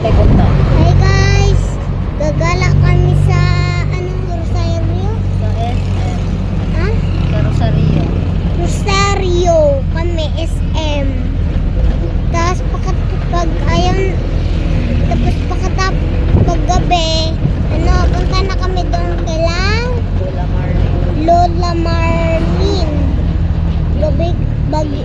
Tay punta. Hi guys! Gagala kami sa anong Rosario? Sa SM. Ha? Sa Rosario. Rosario kami SM. Tapos pagkat pag ayon tapos pagkatap pag gabi ano punta na kami doon kailang Lola Marley. Lola Marlene. Gabi bagi.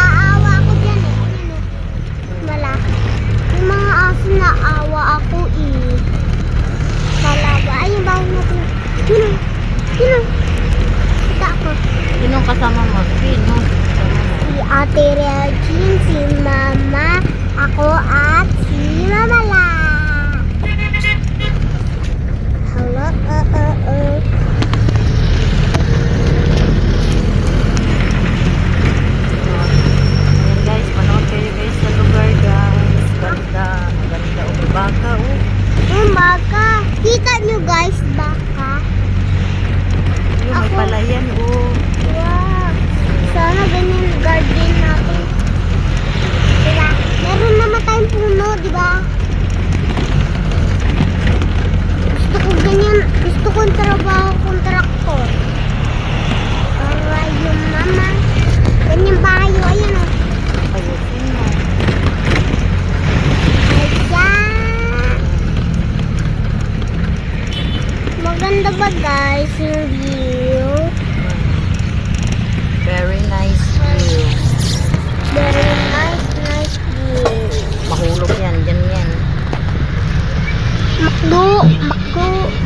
Ate Regine, si Mama, ako at si Mama La. Hello, uh, uh, uh. Baka oh. Yung baka. Kita nyo guys, baka. Yung may palayan oh. Puno, diba? Gusto ko ganyan. Gusto kong trabaho kong traktor. Para yung mama. Ganyan bayo. Ayan o. Mo. Ayan. Maganda ba guys yung view? Very nice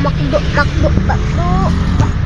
Bakdo, bakdo, bakdo, bakdo.